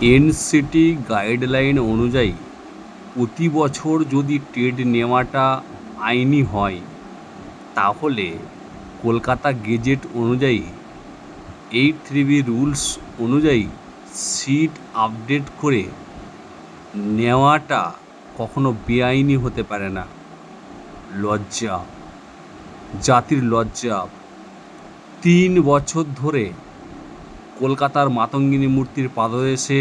NCT guideline অনুযায়ী প্রতি বছর যদি টেট নেওয়াটা আইনি হয়, তাহলে কলকাতা গেজেট অনুযায়ী এইট থ্রি বি রুলস অনুযায়ী সিট আপডেট করে নেওয়াটা কখনো বেআইনি হতে পারে না। লজ্জা, জাতির লজ্জা। তিন বছর ধরে কলকাতার মাতঙ্গিনী মূর্তির পাদদেশে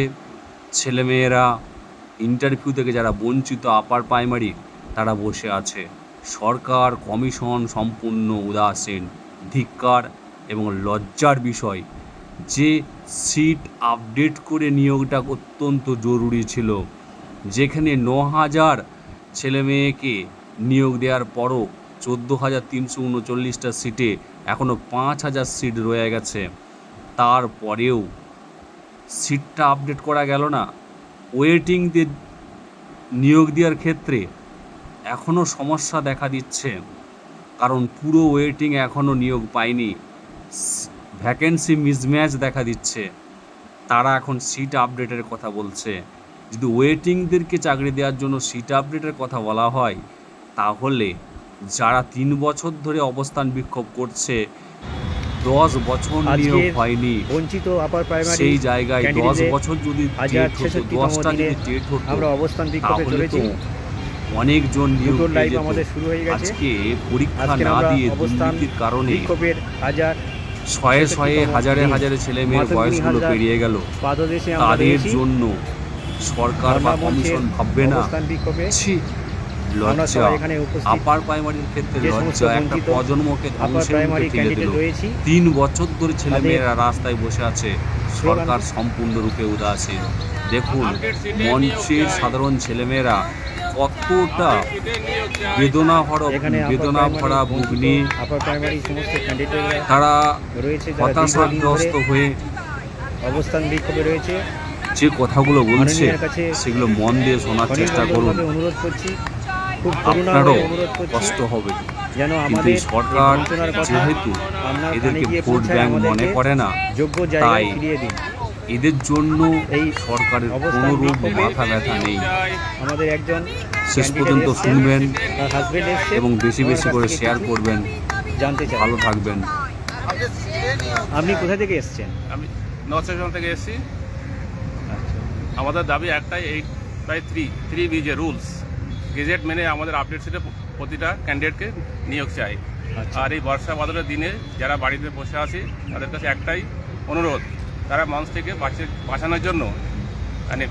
ছেলেমেয়েরা ইন্টারভিউ থেকে যারা বঞ্চিত আপার প্রাইমারি তারা বসে আছে। সরকার কমিশন সম্পূর্ণ উদাসীন, ধিক্কার এবং লজ্জার বিষয়। যে সিট আপডেট করে নিয়োগটা অত্যন্ত জরুরি ছিল। যেখানে ন হাজার ছেলে মেয়েকে নিয়োগ দেওয়ার পরও চোদ্দ হাজার তিনশো উনচল্লিশটা সিটে এখনও পাঁচ হাজার সিট রয়ে গেছে। তারপরেও সিটটা আপডেট করা গেল না। ওয়েটিংদের নিয়োগ দেওয়ার ক্ষেত্রে এখনও সমস্যা দেখা দিচ্ছে। কারণ পুরো ওয়েটিং এখনও নিয়োগ পায়নি। ভ্যাকেন্সি মিসম্যাচ দেখা দিচ্ছে। তারা এখন সিট আপডেটের কথা বলছে। যদি ওয়েটিংদেরকে চাকরি দেওয়ার জন্য সিট আপডেটের কথা বলা হয়, তাহলে যারা তিন বছর ধরে অবস্থান বিক্ষোভ করছে দশ বছর নিয়োগ হয়নি। বঞ্চিত আপার প্রাইমারি সেই জায়গায় দশ বছর যদি দশটা যদি টেট হতো আমরা অবস্থান বিক্ষোভে চলেছি। অনেকজন নিয়োগ লাইভ আমাদের শুরু হয়ে গেছে। আজকে পরীক্ষা না দিয়ে দুর্নীতির কারণে বিক্ষোভের হাজার শয়ে শয়ে হাজারে হাজারে ছেলে মেয়ের বয়সগুলো পেরিয়ে গেল। তাদের জন্য সরকার বা কমিশন ভাববে না। লজ্জা আপার প্রাইমারির ক্ষেত্রে লজ্জা একটা প্রজন্মকে ধ্বংসের মুখে ঠেলে দিল। তিন বছর ধরে ছেলে তাদের মেয়েরা রাস্তায় বসে আছে। সরকার সম্পূর্ণরূপে উদাসীন। দেখুন মঞ্চের সাধারণ ছেলেমেয়েরা কতটা বেদনা ভরা বেদনা ভরা ক্যান্ডিডেটরা তারা রয়েছে হতাশাগ্রস্ত হয়ে অবস্থান বিক্ষোভে রয়েছে। যে কথাগুলো বলছে সেগুলো মন দিয়ে শোনার চেষ্টা করুন। অনুরোধ করছি। আপনারও কষ্ট হবে। যেন কিন্তু সরকার কথা যেহেতু এদেরকে ভোট ব্যাংক মনে করে না তাই এদের জন্য এই সরকারের কোনো রূপ মাথা ব্যথা নেই। আমাদের একজন শেষ পর্যন্ত শুনবেন এবং বেশি বেশি করে শেয়ার করবেন। জানতে চাই। ভালো থাকবেন। আপনি কোথা থেকে এসছেন? আমি নর্থ স্টেশন থেকে এসেছি। আচ্ছা। আমাদের দাবি একটাই eight by three three B যে রুলস গেজেট মেনে আমাদের আপডেট সিটে প্রতিটা ক্যান্ডিডেটকে নিয়োগ চাই। আচ্ছা। আর এই বর্ষা বাদলের দিনে যারা বাড়িতে বসে আছি তাদের কাছে একটাই অনুরোধ তারা মানুষ থেকে বাঁচে- বাঁচানোর জন্য মানে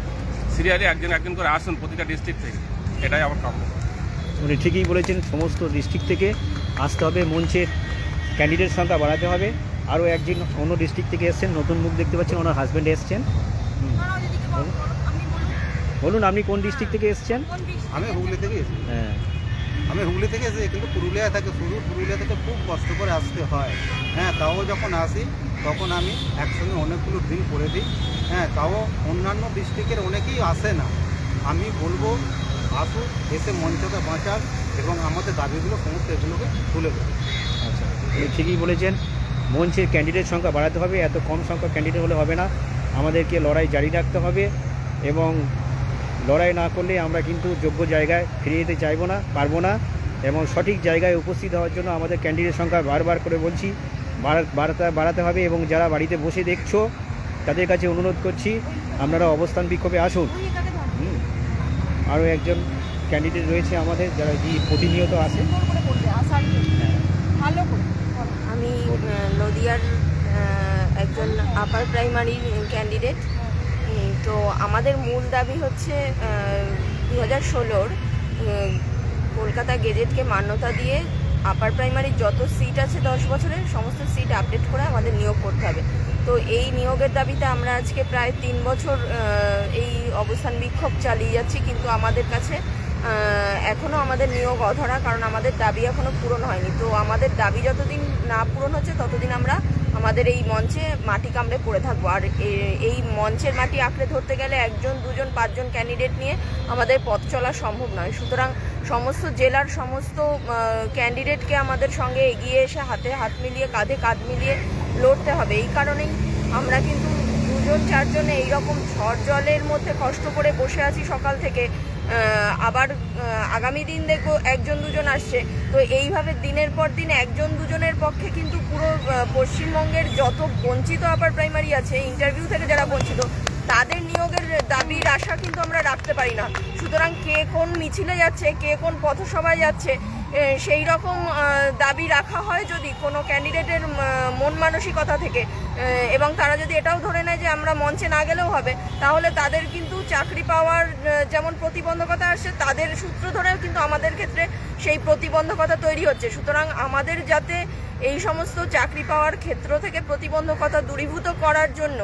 সিরিয়ালি একজন একজন করে আসুন প্রতিটা ডিস্ট্রিক্ট থেকে। এটাই আমার কাম্য। উনি ঠিকই বলেছেন সমস্ত ডিস্ট্রিক্ট থেকে আসতে হবে মঞ্চের ক্যান্ডিডেট সংখ্যা বাড়াতে হবে। আরও একজন অন্য ডিস্ট্রিক্ট থেকে এসছেন নতুন মুখ দেখতে পাচ্ছেন ওনার হাজব্যান্ড এসছেন। বলুন। আপনি কোন ডিস্ট্রিক্ট থেকে এসেছেন? আমি হুগলি থেকে এসেছি। হ্যাঁ। আমি হুগলি থেকে এসেছি কিন্তু পুরুলিয়ায় থাকে শুধু পুরুলিয়া থেকে খুব কষ্ট করে আসতে হয়। হ্যাঁ তাও যখন আসি তখন আমি একসঙ্গে অনেকগুলো দিন করে দিই। হ্যাঁ তাও অন্যান্য ডিস্ট্রিক্টের অনেকেই আসে না। আমি বলব আসুক এসে মঞ্চকে বাঁচাক এবং আমাদের দাবিগুলো সমস্ত এগুলোকে তুলে দেবে আচ্ছা উনি ঠিকই বলেছেন। মঞ্চের ক্যান্ডিডেট সংখ্যা বাড়াতে হবে এত কম সংখ্যক ক্যান্ডিডেট হলে হবে না। আমাদেরকে লড়াই জারি রাখতে হবে এবং লড়াই না করলে আমরা কিন্তু যোগ্য জায়গায় ফিরে যেতে চাইব না, পারব না এবং সঠিক জায়গায় উপস্থিত হওয়ার জন্য আমাদের ক্যান্ডিডেট সংখ্যা বারবার করে বলছি বাড়াতে বাড়াতে হবে এবং যারা বাড়িতে বসে দেখছ, তাদের কাছে অনুরোধ করছি, আপনারা অবস্থান বিক্ষোভে আসুন। আরও একজন ক্যান্ডিডেট রয়েছে আমাদের, যারা কি প্রতিনিয়ত করে আমি নদিয়ার একজন আপার প্রাইমারি ক্যান্ডিডেট তো আমাদের মূল দাবি হচ্ছে দু হাজার ষোলোর কলকাতা গেজেটকে মান্যতা দিয়ে আপার প্রাইমারির যত সিট আছে দশ বছরের, সমস্ত সিট আপডেট করে আমাদের নিয়োগ করতে হবে। তো এই নিয়োগের দাবিতে আমরা আজকে প্রায় তিন বছর এই অবস্থান বিক্ষোভ চালিয়ে যাচ্ছি, কিন্তু আমাদের কাছে এখনও আমাদের নিয়োগ অধরা, কারণ আমাদের দাবি এখনও পূরণ হয়নি। তো আমাদের দাবি যতদিন না পূরণ হচ্ছে, ততদিন আমরা আমাদের এই মঞ্চে মাটি কামড়ে পড়ে থাকব। আর এই মঞ্চের মাটি আঁকড়ে ধরতে গেলে একজন, দুজন, পাঁচজন ক্যান্ডিডেট নিয়ে আমাদের পথ চলা সম্ভব নয়। সুতরাং সমস্ত জেলার সমস্ত ক্যান্ডিডেটকে আমাদের সঙ্গে এগিয়ে এসে হাতে হাত মিলিয়ে, কাঁধে কাঁধ মিলিয়ে লড়তে হবে। এই কারণেই আমরা কিন্তু দুজন, চারজনে এইরকম ঝড় জলের মধ্যে কষ্ট করে বসে আছি সকাল থেকে। আবার আগামী দিন দেখব একজন দুজন আসছে। তো এইভাবে দিনের পর দিন একজন দুজনের পক্ষে কিন্তু পুরো পশ্চিমবঙ্গের যত বঞ্চিত আপার প্রাইমারি আছে ইন্টারভিউ থেকে যারা বঞ্চিত, তাদের নিয়োগের দাবির আশা কিন্তু আমরা রাখতে পারি না। সুতরাং কে কোন মিছিলে যাচ্ছে, কে কোন পথসভায় যাচ্ছে সেই রকম দাবি রাখা হয় যদি কোনো ক্যান্ডিডেটের মন মানসিকতা থেকে। এবং তারা যদি এটাও ধরে নেয় যে আমরা মঞ্চে না গেলেও হবে, তাহলে তাদের কিন্তু চাকরি পাওয়ার যেমন প্রতিবন্ধকতা আসে, তাদের সূত্র ধরেও কিন্তু আমাদের ক্ষেত্রে সেই প্রতিবন্ধকতা তৈরি হচ্ছে। সুতরাং আমাদের যাতে এই সমস্ত চাকরি পাওয়ার ক্ষেত্র থেকে প্রতিবন্ধকতা দূরীভূত করার জন্য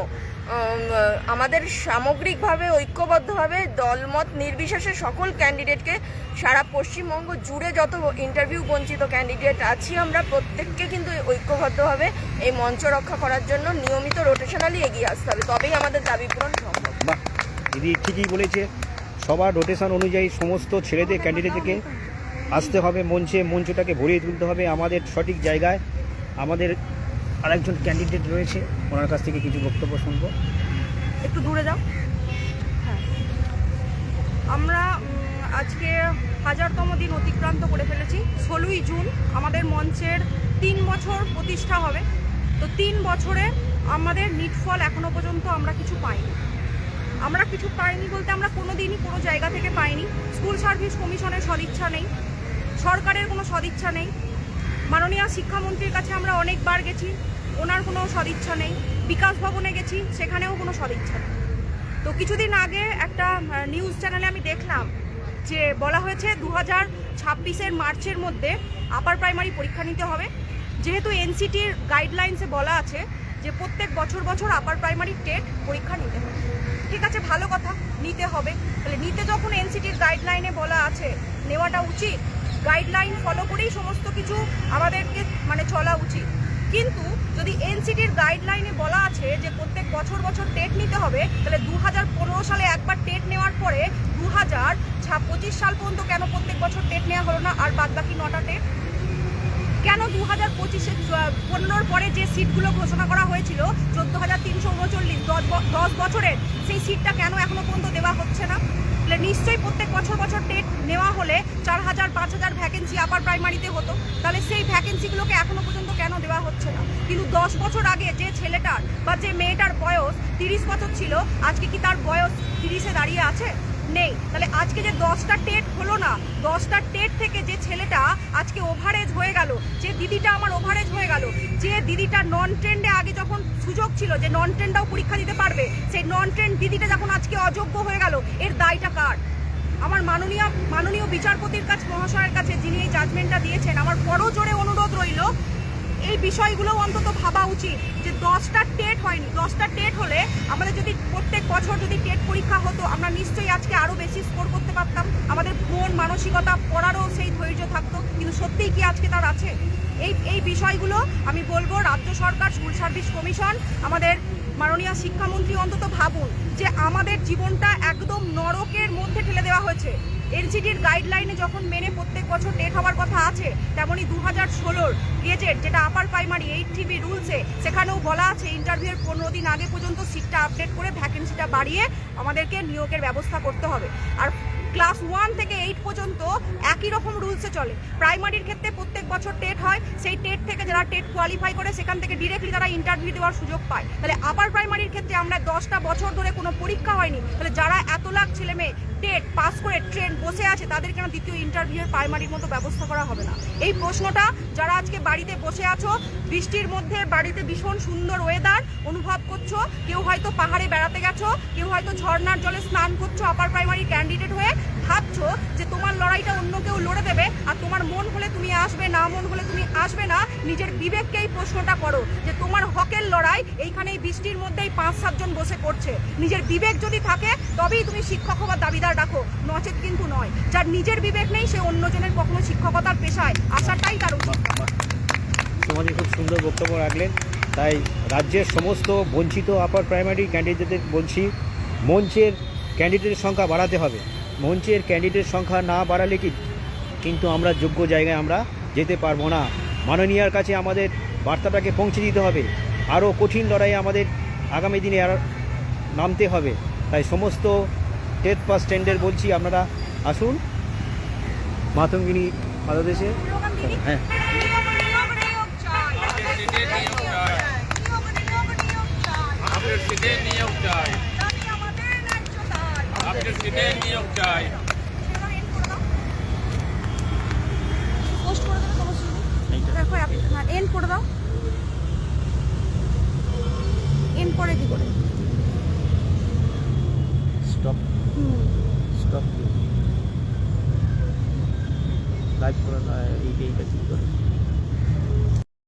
আমাদের সামগ্রিকভাবে ঐক্যবদ্ধভাবে দলমত নির্বিশেষে সকল ক্যান্ডিডেটকে সারা পশ্চিমবঙ্গ জুড়ে যত ইন্টারভিউ বঞ্চিত ক্যান্ডিডেট আছি আমরা, প্রত্যেককে কিন্তু ঐক্যবদ্ধভাবে এই মঞ্চ রক্ষা করার জন্য নিয়মিত রোটেশনালি এগিয়ে আসতে হবে। তবেই আমাদের দাবি পূরণ সম্ভব। দিদি ঠিকই বলেছে। সবার রোটেশন অনুযায়ী সমস্ত ছেলেদের ক্যান্ডিডেটকে আসতে হবে মঞ্চে মঞ্চটাকে ভরিয়ে তুলতে হবে আমাদের সঠিক জায়গায়। আমাদের আরেকজন ক্যান্ডিডেট রয়েছে, ওনার কাছ থেকে কিছু বক্তব্য শুনব। একটু দূরে যাও। হ্যাঁ। আমরা আজকে হাজারতম দিন অতিক্রান্ত করে ফেলেছি। ষোলোই জুন আমাদের মঞ্চের তিন বছর প্রতিষ্ঠা হবে। তো তিন বছরে আমাদের নিটফল এখনও পর্যন্ত আমরা কিছু পাইনি। আমরা কিছু পাইনি বলতে আমরা কোনো দিনই কোনো জায়গা থেকে পাইনি। স্কুল সার্ভিস কমিশনের সদিচ্ছা নেই। সরকারের কোনো সদিচ্ছা নেই। মাননীয় শিক্ষামন্ত্রীর কাছে আমরা অনেকবার গেছি, ওনার কোনো সদিচ্ছা নেই। বিকাশ ভবনে গেছি, সেখানেও কোনো সদিচ্ছা নেই। তো কিছুদিন আগে একটা নিউজ চ্যানেলে আমি দেখলাম যে বলা হয়েছে দু হাজার ছাব্বিশের মার্চের মধ্যে আপার প্রাইমারি পরীক্ষা নিতে হবে। যেহেতু এনসিটির গাইডলাইন্সে বলা আছে যে প্রত্যেক বছর বছর আপার প্রাইমারি টেট পরীক্ষা নিতে হবে। ঠিক আছে, ভালো কথা, নিতে হবে। তাহলে নিতে যখন এনসিটির গাইডলাইনে বলা আছে, নেওয়াটা উচিত গাইডলাইন ফলো করেই সমস্ত কিছু আমাদেরকে মানে চলা উচিত। কিন্তু যদি এনসিটির গাইডলাইনে বলা আছে যে প্রত্যেক বছর বছর টেট নিতে হবে, তাহলে দু হাজার পনেরো সালে একবার টেট নেওয়ার পরে দু হাজার পঁচিশ সাল পর্যন্ত কেন প্রত্যেক বছর টেট নেওয়া হলো না আর বাদ বাকি নটা টেট কেন দু হাজার পঁচিশে পনেরোর পরে যে সিটগুলো ঘোষণা করা হয়েছিল চোদ্দ হাজার তিনশো উনচল্লিশ, দশ বছরের, সেই সিটটা কেন এখনও পর্যন্ত দেওয়া হচ্ছে না? তাহলে নিশ্চয়ই প্রত্যেক বছর বছর টেট নেওয়া হলে চার হাজার, পাঁচ হাজার ভ্যাকেন্সি আপার প্রাইমারিতে হতো। তাহলে সেই ভ্যাকেন্সিগুলোকে এখনও পর্যন্ত কেন দেওয়া হচ্ছে না? কিন্তু দশ বছর আগে যে ছেলেটার বা যে মেয়েটার বয়স তিরিশ বছর ছিল, আজকে কি তার বয়স তিরিশে দাঁড়িয়ে আছে? নেই। তাহলে আজকে যে দশটা টেট হলো না, দশটা টেট থেকে যে ছেলেটা আজকে ওভারেজ হয়ে গেল, যে দিদিটা আমার ওভারেজ হয়ে গেল, যে দিদিটা নন ট্রেন্ডে আগে যখন সুযোগ ছিল যে নন ট্রেন্ডটাও পরীক্ষা দিতে পারবে, সেই নন ট্রেন্ড দিদিটা যখন আজকে অযোগ্য হয়ে গেল, এর দায়টা কার? আমার মাননীয় মাননীয় বিচারপতির কাছে, মহাশয়ের কাছে যিনি এই জাজমেন্টটা দিয়েছেন, আমার বড় জোরে অনুরোধ রইল এই বিষয়গুলো অন্তত ভাবা উচিত যে দশটা টেট হয়নি। দশটা টেট হলে আমাদের যদি প্রত্যেক বছর যদি টেট পরীক্ষা হতো, আমরা নিশ্চয়ই আজকে আরও বেশি স্কোর করতে পারতাম। আমাদের মন, মানসিকতা পড়ারও সেই ধৈর্য থাকতো। কিন্তু সত্যিই কি আজকে তার আছে? এই এই বিষয়গুলো আমি বলব রাজ্য সরকার, স্কুল সার্ভিস কমিশন, আমাদের মাননীয় শিক্ষামন্ত্রী অন্তত ভাবুন যে আমাদের জীবনটা একদম নরকের মধ্যে ঠেলে দেওয়া হয়েছে। এনসিটির গাইডলাইনে যখন মেনে প্রত্যেক বছর টেট হওয়ার কথা আছে, তেমনই দু হাজার ষোলোর গেজেট, যেটা upper primary eight three B রুলসে সেখানেও বলা আছে ইন্টারভিউয়ের পনেরো দিন আগে পর্যন্ত সিটটা আপডেট করে ভ্যাকেন্সিটা বাড়িয়ে আমাদেরকে নিয়োগের ব্যবস্থা করতে হবে। আর ক্লাস ওয়ান থেকে এইট পর্যন্ত একই রকম রুলসে চলে। প্রাইমারির ক্ষেত্রে প্রত্যেক বছর টেট হয়, সেই টেট থেকে যারা টেট কোয়ালিফাই করে, সেখান থেকে ডিরেক্টলি তারা ইন্টারভিউ দেওয়ার সুযোগ পায়। তাহলে আপার প্রাইমারির ক্ষেত্রে আমরা দশটা বছর ধরে কোনো পরীক্ষা হয়নি। তাহলে যারা এত লাখ ছেলে মেয়ে টেট, পাস করে ট্রেন বসে আছে, তাদের কেন দ্বিতীয় ইন্টারভিউয়ের প্রাইমারির মতো ব্যবস্থা করা হবে না? এই প্রশ্নটা যারা আজকে বাড়িতে বসে আছো, বৃষ্টির মধ্যে বাড়িতে ভীষণ সুন্দর ওয়েদার অনুভব করছ, কেউ হয়তো পাহাড়ে বেড়াতে গেছো, কেউ হয়তো ঝর্নার জলে স্নান করছ আপার প্রাইমারি ক্যান্ডিডেট হয়ে, ভাবছ যে তোমার লড়ে দেবে আর তোমার মন হলে তুমি আসবে না, মন হলে তুমি আসবে না, নিজের বিবেককেই প্রশ্নটা করো যে তোমার হকের লড়াই এইখানে এই বৃষ্টির মধ্যেই পাঁচ সাতজন বসে করছে নিজের বিবেক যদি থাকে, তবেই তুমি শিক্ষক হবার দাবিদার রাখো নচেত কিন্তু নয়। যার নিজের বিবেক নেই, সে অন্যজনের কখনো শিক্ষকতার পেশায় আসাটাই তার উচিত। সমাজে, খুব সুন্দর বক্তব্য রাখলেন। তাই রাজ্যের সমস্ত বঞ্চিত আপার প্রাইমারি ক্যান্ডিডেটদের বলছি, মঞ্চের ক্যান্ডিডেটের সংখ্যা বাড়াতে হবে। মঞ্চের ক্যান্ডিডেট সংখ্যা না বাড়ালে কি কিন্তু আমরা যোগ্য জায়গায় আমরা যেতে পারব না। মাননীয়ার কাছে আমাদের বার্তাটাকে পৌঁছে দিতে হবে। আরও কঠিন লড়াই আমাদের আগামী দিনে আর নামতে হবে। তাই সমস্ত টেট পাস স্ট্যান্ডের বলছি, আপনারা আসুন। মাতঙ্গিনী পাদদেশে। হ্যাঁ। পোস্ট করে দেবে সমস্ত কিছু। দেখো হ্যাঁ এন্ড করে দাও। এন্ড করে কি করে? স্টপ স্টপ লাইভ করে এইটা এইটা কি করে।